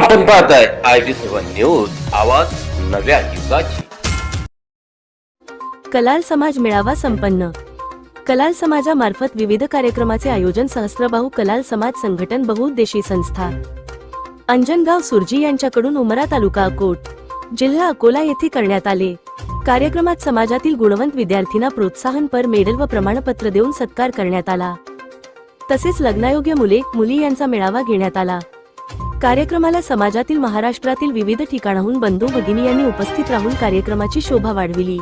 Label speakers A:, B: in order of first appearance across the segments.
A: आपण पाहताय I B seven news आवाज नव्या युगाची.
B: कलाल समाज मेळावा संपन्न. कलाल समाजामार्फत विविध कार्यक्रमाचे आयोजन सहस्त्रबाहू कलाल समाज संघटन बहुउद्देशी संस्था. अंजनगाव सुरजी यांच्याकडून उमरा तालुका अकोट जिल्हा अकोला येथे करण्यात आले. कार्यक्रमात समाजातील गुणवंत विद्यार्थ्यांना प्रोत्साहनपर मेडल व प्रमाणपत्र देऊन सत्कार करण्यात आला. तसेच लग्नायोग्य मुले मुली यांचा मेळावा घेण्यात आला. कार्यक्रमाला समाजातील महाराष्ट्रातील विविध ठिकाणाहून बंधू भगिनी यांनी उपस्थित राहून कार्यक्रमाची शोभा वाढविली.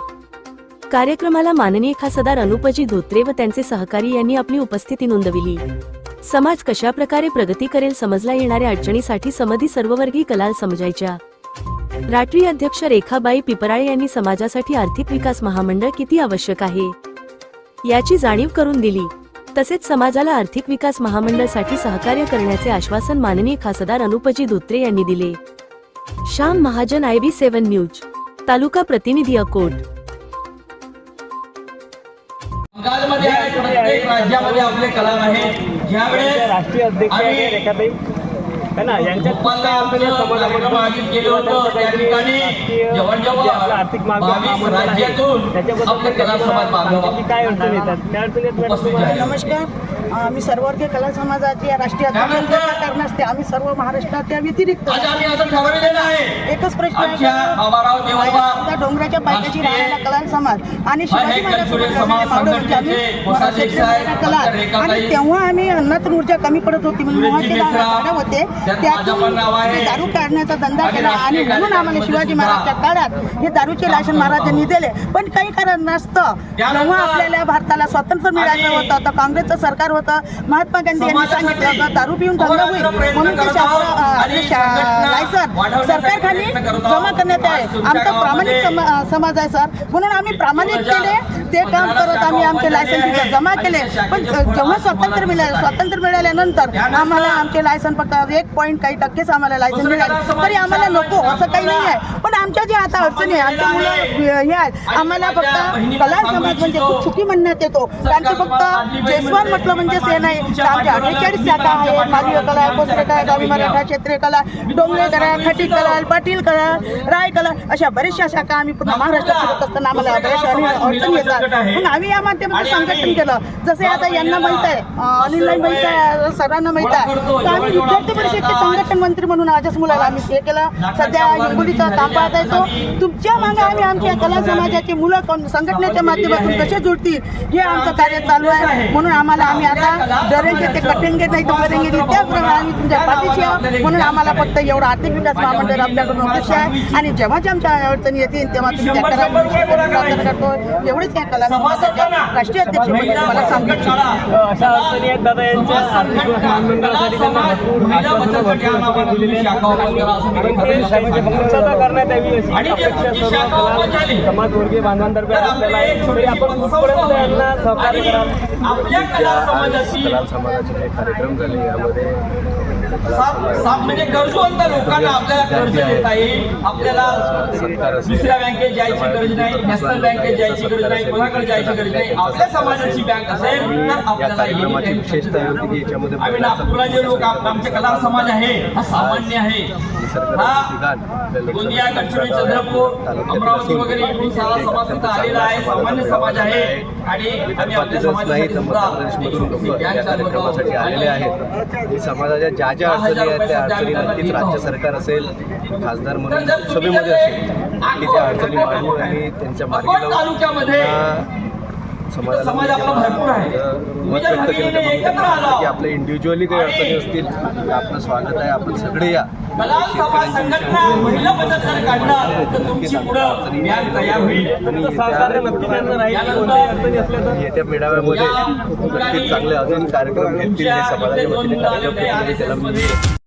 B: कार्यक्रमाला माननीय खासदार अनुपजी धोत्रे व त्यांचे सहकारी यांनी आपली उपस्थिती नोंदविली. समाज कशा प्रकारे प्रगती करेल समजला येणाऱ्या अडचणीसाठी समधी सर्ववर्गीय कलाल समजायच्या. राष्ट्रीय अध्यक्ष रेखाबाई पिपराळे यांनी समाजासाठी आर्थिक विकास महामंडळ किती आवश्यक आहे? याची जाणीव करून दिली. तसेच समाजाला आर्थिक विकास महामंडळसाठी सहकार्य करण्याचे आश्वासन माननीय खासदार अनुपजी धोत्रे यांनी दिले. Shyam Mahajan I B seven news तालुका प्रतिनिधी अकोट.
C: बंगालमध्ये आहे प्रत्येक राज्यामध्ये आपले कलाम आहे ज्यावेळेस
D: राष्ट्रीय अध्यक्ष है ना यांच्या
C: भोपाळला आमचं कार्यक्रम आयोजित केलं होतं. त्या ठिकाणी जवळजवळ
D: आर्थिक मागणी
C: बावीस राज्यातून आपले कला समाज बांधव
D: काय अडचण येतात त्या अडचणी येतात
C: उपस्थित झाले.
E: नमस्कार. आम्ही सर्ववर्गीय कला समाजाची राष्ट्रीय
C: म्हणता?
E: कारणास्ते आम्ही सर्व महाराष्ट्रात त्या व्यतिरिक्त
C: आज आम्ही असं ठरवलेलं आहे.
E: एकच प्रश्न आहे. डोंगराच्या पायथ्याशी
C: राष्ट्रीय
E: राहणारा कलाल समाज आणि
C: हा
E: शिवाजी महाराज म्हणजे
C: रेखाताई.
E: आणि तेव्हा आम्ही अन्नातून ऊर्जा कमी पडत होती म्हणून झाडं होते. त्यातून दारू काढण्याचा धंदा केला आणि म्हणून आम्हाला शिवाजी महाराजच्या काळात हे दारूचे लायसन महाराजांनी दिले. पण काही कारण नसतं. जेव्हा आपल्याला भारताला स्वातंत्र्य मिळालं
C: आणि
E: होतं तर काँग्रेसचं सरकार होतं. महात्मा गांधी यांनी सांगितलं होतं दारू पिऊन धंदा होईल. म्हणून ते लायसन सरकारखाली जमा. करण्यात आहे आमचा प्रामाणिक समाज आहे सर. म्हणून आम्ही प्रामाणिक केले. ते काम करत आम्ही आमचे लायसन जमा केले. पण जेव्हा स्वातंत्र्य मिळालं स्वातंत्र्य मिळाल्यानंतर आम्हाला आमचे लायसन फक्त एक पॉईंट काही टक्केच आम्हाला लायसन मिळाले. तरी आम्हाला नको असं काही नाही आहे आमच्या जे आता अडचणी आहे आमच्या मुलं हे आहेत आम्हाला फक्त कला समाज म्हणजे खूप चुकी म्हणण्यात येतो. कारण की फक्त जयस्वाल म्हटलं म्हणजे से नाही तर आमच्या अठ्ठेचाळीस शाखा आहे. मालवीय कला कोसरे कला गावी मराठा क्षेत्रीय कला डोंगरे कला खटी कला पाटील कला राय कला अशा बऱ्याचशा शाखा आम्ही पूर्ण महाराष्ट्रात फिरत असताना आम्हाला बऱ्याचशा अडचणी येतात. मग आम्ही या माध्यमातून संघटन केलं. जसे आता यांना माहीत आहे अनिलला माहीत आहे सरांना माहीत आहे. तर आम्ही विद्यार्थी परिषदचे संघटन मंत्री म्हणून आजच मुलाला आम्ही हे केलं. सध्या हिंगोलीचा पाहता येतो तुमच्या मागे आम्ही आमच्या कला समाजाची मुलं संघटनेच्या माध्यमातून कसे जुळतील? हे आमचं कार्य चालू आहे. म्हणून आम्हाला आम्ही आता डरेंगे ते कटेंगे नाही तर करेंगे नाही. त्याप्रमाणे आम्ही तुमच्या पाठीशी आहोत. म्हणून आम्हाला फक्त एवढं आर्थिक विकास महामंडळ आपल्याकडून अपेक्षा आहे. आणि जेव्हा जे आमच्या अडचणी येतील तेव्हा तुमच्या करा. करतो एवढेच या कला समाजाच्या राष्ट्रीय अध्यक्ष मला सांगायचं
D: अशा अडचणी आहेत दादा यांच्या आर्थिक विकास महामंडळासाठी त्यांना भरपूर आश्वासनं, भरपूर उपक्रम दिलेले आहेत. कारण ते त्यांची पूर्तता करण्यात यावी अशी अपेक्षा सर्व कला समाजवर्गीय बांधवांतर्फे आपल्याला आहे तरी आपण कुठपर्यंत यांना सहकार्य कराल.
C: आपल्या कला समाजाची
F: कलाल समाजाचे काही कार्यक्रम झाले यामध्ये
C: साप- साप गरजूवंत लोकांना आपल्याला कर्ज देता येईल. आपल्याला दुसऱ्या बँकेत जायची गरज नाही नॅशनल बँकेत जायची गरज नाही कोणाकडे जायची गरज नाही. आपल्या समाजाची बँक असेल तर आपल्याला आम्ही नागपूरला जे लोक आमचे कला समाज आहे हा सामान्य आहे. हा गोंदिया गडचिरोली चंद्रपूर अमरावती वगैरे इकडून सारा समाज तिथं आलेला आहे सामान्य समाज आहे आणि आम्ही आपल्या समाजासाठी सुद्धा
F: आलेले आहेत. समाजाच्या ज्या ज्या अडचणी आहेत त्या अडचणी नक्कीच राज्य सरकार असेल खासदार म्हणून सभेमध्ये असेल की त्या अडचणी मांडून आणि त्यांच्या मार्गी
C: तालुक्यामध्ये समाज आपला भरपूर आहे.
F: मत व्यक्त केलं. की आपल्या इंडिव्हिज्युअली काही अडचणी असतील तर आपलं स्वागत आहे आपण सगळे या. येत्या मेळाव्यामध्ये नक्कीच चांगले अजून कार्यक्रम घेतील समाजाच्या वतीने कार्यक्रम घेतील. त्याला मी